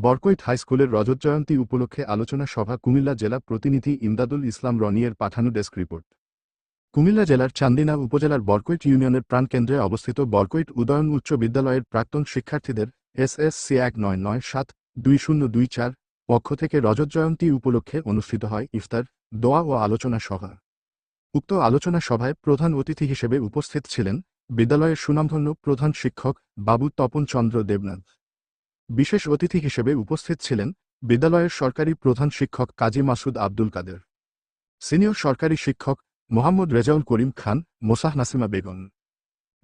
বরকৈট হাইস্কুলের রজত জয়ন্তী উপলক্ষে আলোচনা সভা কুমিল্লা জেলা প্রতিনিধি ইমদাদুল ইসলাম রনিয়ের পাঠানো ডেস্ক রিপোর্ট। কুমিল্লা জেলার চান্দিনা উপজেলার বরকৈট ইউনিয়নের প্রাণকেন্দ্রে অবস্থিত বরকৈট উদয়ন উচ্চ বিদ্যালয়ের প্রাক্তন শিক্ষার্থীদের এসএসসি এক নয় নয় সাত দুই শূন্য দুই চার পক্ষ থেকে রজত জয়ন্তী উপলক্ষে অনুষ্ঠিত হয় ইফতার, দোয়া ও আলোচনা সভা। উক্ত আলোচনা সভায় প্রধান অতিথি হিসেবে উপস্থিত ছিলেন বিদ্যালয়ের সুনামধন্য প্রধান শিক্ষক বাবু তপন চন্দ্র দেবনাথ। বিশেষ অতিথি হিসেবে উপস্থিত ছিলেন বিদ্যালয়ের সরকারি প্রধান শিক্ষক কাজী মাসুদ আব্দুল কাদের, সিনিয়র সরকারি শিক্ষক মোহাম্মদ রেজাউল করিম খান, মোসাহ নাসিমা বেগম,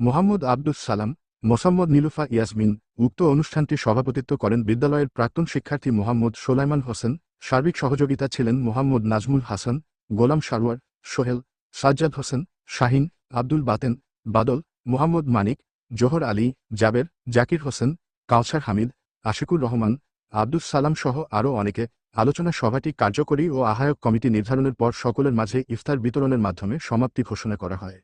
মোহাম্মদ আব্দুস সালাম, মোসাম্মদ নীলুফা ইয়াসমিন উক্ত অনুষ্ঠানটি সভাপতিত্ব করেন বিদ্যালয়ের প্রাক্তন শিক্ষার্থী মোহাম্মদ সোলাইমান হোসেন, সার্বিক সহযোগিতা ছিলেন মোহাম্মদ নাজমুল হাসান, গোলাম সারোয়ার সোহেল, সাজ্জাদ হোসেন, শাহিন, আব্দুল বাতেন, বাদল, মোহাম্মদ মানিক, জোহর আলী, জাবের, জাকির হোসেন কাউসার হামিদ আশিকুর রহমান, আব্দুস সালাম সহ আরও অনেকে আলোচনা সভাটি কার্যকরী ও আহ্বায়ক কমিটি নির্ধারণের পর সকলের মাঝে ইফতার বিতরণের মাধ্যমে সমাপ্তি ঘোষণা করা হয়।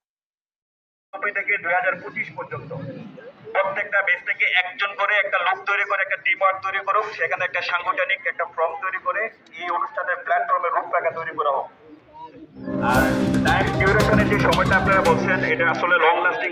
প্রত্যেকটা বেস থেকে একজন করে একটা লোক তৈরি করে, একটা ওয়ার্ক তৈরি করুক, সেখানে একটা সাংগঠনিক একটা ফর্ম তৈরি করে, এই অনুষ্ঠানের প্ল্যাটফর্মের রূপরেখা তৈরি করা হোক। আর টাইম ডিউরেশনের যে সময়টা আপনারা বলছেন, এটা আসলে লং লাস্টিং